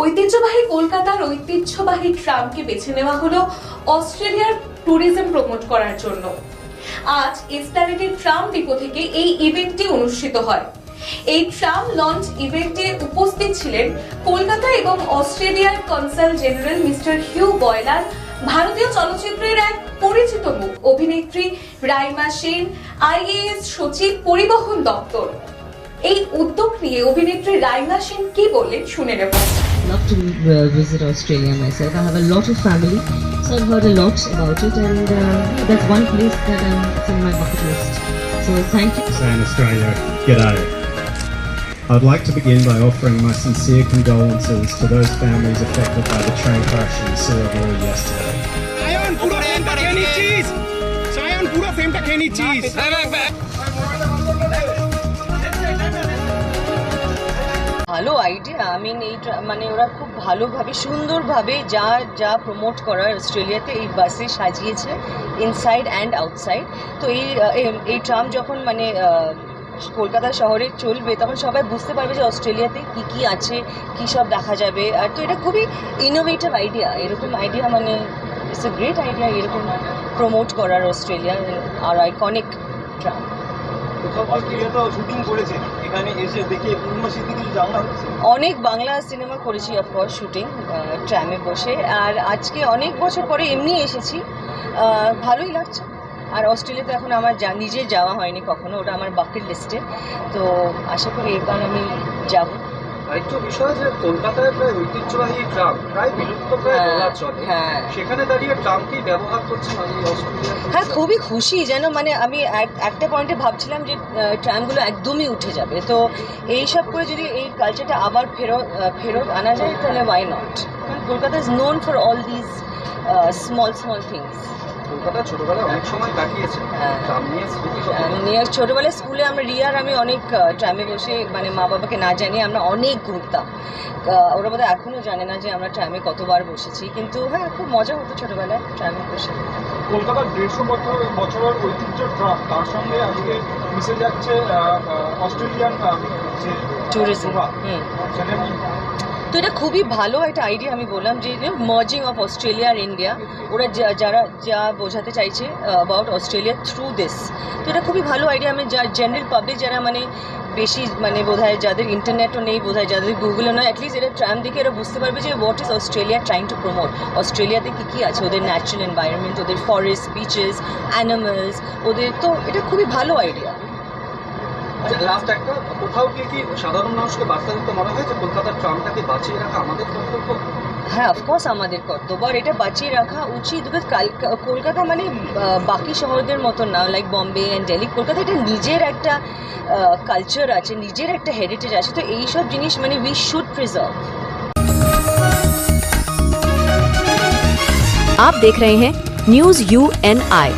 ঐতিহ্যবাহী কলকাতার ঐতিহ্যবাহী ট্রামকে বেছে নেওয়া হলো অস্ট্রেলিয়ার ট্যুরিজম প্রমোট করার জন্য। আজ এসপ্ল্যানেডের ট্রাম ডিপো থেকে এই ইভেন্টটি অনুষ্ঠিত হয়। এই ট্রাম লঞ্চ ইভেন্টে উপস্থিত ছিলেন কলকাতা এবং অস্ট্রেলিয়ার consul general mister Hugh Boyler, ভারতীয় চলচ্চিত্রের এক পরিচিত মুখ অভিনেত্রী রাইমা সেন, আইএএস সচিব পরিবহন দপ্তর। এই উদ্যোগ নিয়ে অভিনেত্রী রাইমা সেন কি বললেন শুনে নেব। love to uh, visit Australia myself. I have a lot of family, so I've heard a lot about it, and uh, that's one place that I'm, it's in my bucket list. So thank you. Saying Australia, g'day. I'd like to begin by offering my sincere condolences to those families affected by the train crash in Surabaya yesterday. Zion, pura fame, cheese. Zion, pura fame, cheese. Idea I mean এই মানে ওরা খুব ভালোভাবে, সুন্দরভাবে যা যা promote করার অস্ট্রেলিয়াতে এই বাসে সাজিয়েছে ইনসাইড অ্যান্ড আউটসাইড তো এই- এই ট্রাম যখন মানে কলকাতা শহরে চলবে, তখন সবাই বুঝতে পারবে যে অস্ট্রেলিয়াতে কী কী আছে, কী সব দেখা যাবে। আর তো এটা খুবই ইনোভেটিভ আইডিয়া এরকম আইডিয়া মানে ইটস এ গ্রেট আইডিয়া এরকম প্রমোট করার অস্ট্রেলিয়া আর আইকনিক ট্রাম অনেক বাংলা সিনেমা করেছি অফকোর্স শুটিং ট্র্যামে বসে। আর আজকে অনেক বছর পরে এমনি এসেছি। ভালোই লাগছে। আর অস্ট্রেলিয়াতে এখন আমার যা, নিজে যাওয়া হয়নি কখনো, ওটা আমার বাকেট লিস্টে তো আশা করি এবার আমি যাব। আরেকটু বিষয় যে কলকাতায় প্রায় ঐতিহ্যবাহী ট্রাম প্রায় বিলুপ্ত প্রায় হ্যাঁ, বলা চলে। হ্যাঁ। সেখানে দাঁড়িয়ে ট্রামকেই ব্যবহার করছে হ্যাঁ খুবই খুশি যেন মানে আমি এক- একটা পয়েন্টে ভাবছিলাম যে ট্রামগুলো একদমই উঠে যাবে। তো এই সব করে যদি এই কালচারটা আবার ফেরত ফেরত আনা যায় তাহলে why not Kolkata is known for all this small small things Kolkata ছোটবেলায় অনেক সময় কাটিয়েছে। হ্যাঁ। ট্রাম নিয়ে স্মৃতি ছোটোবেলায় স্কুলে আমরা রিয়ার আমি অনেক ট্রামে বসে মানে মা বাবাকে না জানিয়ে আমরা অনেক ঘুরতাম। ওরা বোধহয় এখনও জানে না যে আমরা ট্রামে কতবার বসেছি। কিন্তু হ্যাঁ খুব মজা হতো ছোটোবেলায় ট্রামে বসে। কলকাতার দেড়শো বছর বছরের ঐতিহ্য ট্রাম তার সঙ্গে আজকে মিশে যাচ্ছে অস্ট্রেলিয়ান যে ট্যুরিজম তো এটা খুবই ভালো একটা আইডিয়া আমি বললাম যে মার্জিং অফ অস্ট্রেলিয়া আর ইন্ডিয়া ওরা যারা যা বোঝাতে চাইছে অ্যাবাউট অস্ট্রেলিয়া থ্রু দিস তো এটা খুবই ভালো আইডিয়া আমি যা জেনারেল পাবলিক যারা মানে বেশি মানে বোধ হয় যাদের ইন্টারনেটও নেই বোধ হয় যাদের গুগলও নয় অ্যাটলিস্ট এটা ট্রাম দেখে এরা বুঝতে পারবে যে what is Australia trying to promote অস্ট্রেলিয়াতে কী কী আছে? ওদের ন্যাচারাল এনভায়রনমেন্ট ওদের ফরেস্ট বিচেস অ্যানিমালস ওদের, তো এটা খুবই ভালো আইডিয়া লাস্ট একটা কোথাও গিয়ে কি সাধারণ মানুষকে বার্তা দিতে মনে হয় যে কলকাতার ট্রামটাকে বাঁচিয়ে রাখা আমাদের কর্তব্য হ্যাঁ অফকোর্স আমাদের কর্তব্য আর এটা বাঁচিয়ে রাখা উচিত বিকজ কলকাতা মানে আহ, বাকি শহরদের মতো না লাইক বম্বে অ্যান্ড দিল্লি কলকাতা এটা নিজের একটা কালচার আছে নিজের একটা হেরিটেজ আছে তো এইসব জিনিস মানে উই শুড প্রিজার্ভ आप देख रहे हैं न्यूज यू एन आई